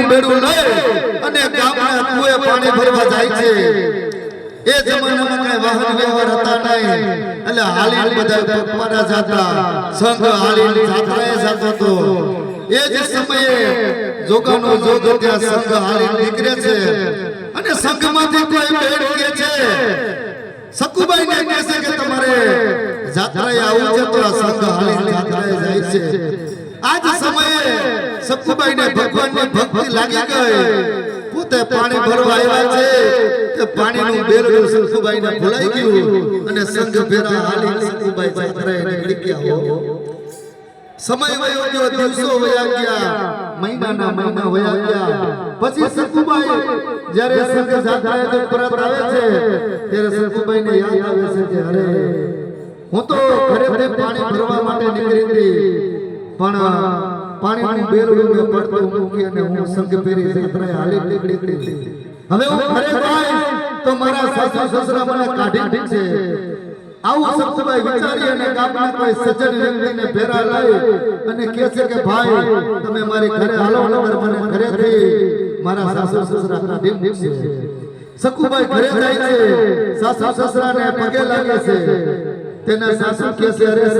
પાણીનું બેડું લઈ અને ગામના કુએ પાણી ભરવા જાય છે. એ જમાનામાં કઈ વાહન વ્યવહાર હતા નહીં. એટલે હાલીને બધા પગપાળા જાતા, સંઘ હાલીને જાત્રાએ જતો હતો. એ જ સમયે જોગાનો જોગ ત્યાં સંઘ હાલીને નીકળે છે. અને સંઘમાંથી કોઈ બેડ કે છે. સકુબાઈ ને કહે છે કે તમારે જાત્રાએ આવું છે તો સંઘ હાલીને જાત્રાએ જાય છે. આજ સમયે સકુબાઈ ને ભગવાનની ભક્તિ લાગી ગઈ. પોતે પાણી ભરવા આવ્યા છે. કે પાણીનું બેરડું સકુબાઈ ને ભૂલાઈ ગયું. અને સંઘ ભેરા હાલી સકુબાઈ જાત્રાએ નીકળી ગયા હો. સમય વયો ગયો દિવસો વયા ગયા. મહિનાના મહિના વયા ગયા. પછી સકુબાઈ જ્યારે સંઘ જાત્રાએ પરત આવે છે ત્યારે સકુબાઈ ને યાદ આવે છે કે અરે હું તો ઘરેથી પાણી ભરવા માટે નીકળી હતી. પણ પાણીનું બેરડું મેં પડતું મૂકી અને હું સંઘ ફેરી જાત્રાએ હાલી નીકળી હવે હું ઘરે જાય તો મારા સાસુ સસરા મને કાઢી છે આવું સબસબાઈ વિચારી અને ગામના કોઈ સજ્જન વ્યક્તિને ભેરા લઈ અને કહે છે કે, ભાઈ, તમે મારી ઘરે હાલો નગર મને ઘરેથી મારા સાસુ સસરા કાઢી મૂકશે સકુબાઈ ઘરે જાય છે, સાસુ સસરાને પગે લાગે છે. તેના સાસુ કહે છે, અરે